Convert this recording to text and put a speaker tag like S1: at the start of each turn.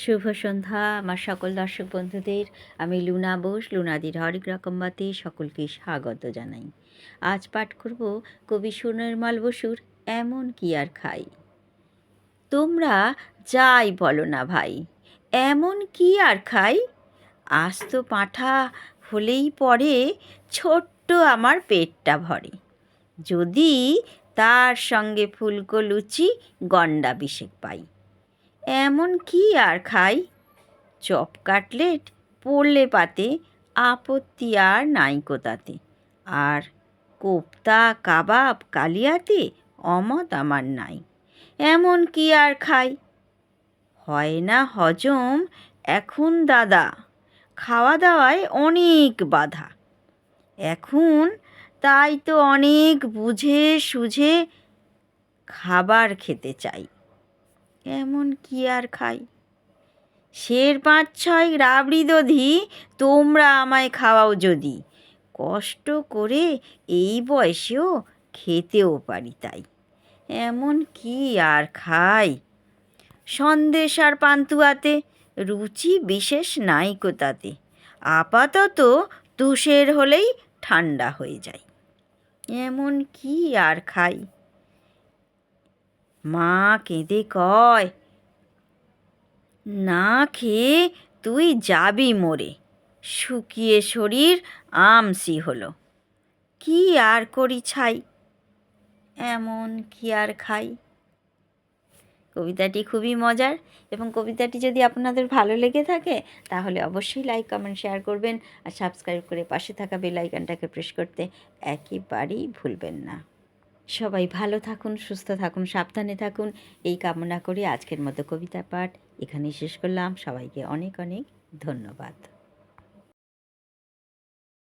S1: শুভ সন্ধ্যা, আমার সকল দর্শক বন্ধুদের। আমি লুনা বোস লুনাদির হরেক রকমবাতে সকলকে স্বাগত জানাই। আজ পাঠ করব কবি সুনির্মল বসুর, এমন কি আর খাই? তোমরা যাই বলো না ভাই, এমন কি আর খাই? আস্ত পাঁঠা হলেই পরে ছোট্ট আমার পেটটা ভরে। যদি তার সঙ্গে ফুলকো লুচি গন্ডা বিশেক পাই। এমন কি আর খাই? চপ কাটলেট, পড়লে পাতে, আপত্তি আর নাই তাতে আর কোপ্তা, কাবাব, কালিয়াতে অমত আমার নাই। এমন কি আর খাই? হয় না হজম এখন দাদা। খাওয়া দাওয়ায় অনেক বাধা। এখন তাই তো অনেক বুঝে সুঝে খাবার খেতে চাই। এমন কি আর খাই? শের পাঁচ ছয় রাবড়ি দধি, তোমরা আমায় খাওয়াও যদি। কষ্ট করে এই বয়সেও খেতেও পারি তাই। এমন কি আর খাই? সন্দেশ আর পান্তুয়াতে, রুচি বিশেষ নাই তাতে আপাতত তুষের হলেই ঠান্ডা হয়ে যায়। এমন কি আর খাই? মা কেঁদে কয়, না খেয়ে তুই যাবি মরে। শুকিয়ে শরীর আমসি হলো। কি আর করি ছাই? এমন কি আর খাই? কবিতাটি খুবই মজার এবং কবিতাটি যদি আপনাদের ভালো লেগে থাকে, তাহলে অবশ্যই লাইক, কমেন্ট, শেয়ার করবেন আর সাবস্ক্রাইব করে পাশে থাকা বেল আইকনটাকে প্রেস করতে একেবারেই ভুলবেন না। সবাই ভালো থাকুন, সুস্থ থাকুন, সাবধানে থাকুন। এই কামনা করে আজকের মতো কবিতা পাঠ এখানেই শেষ করলাম। সবাইকে অনেক অনেক ধন্যবাদ।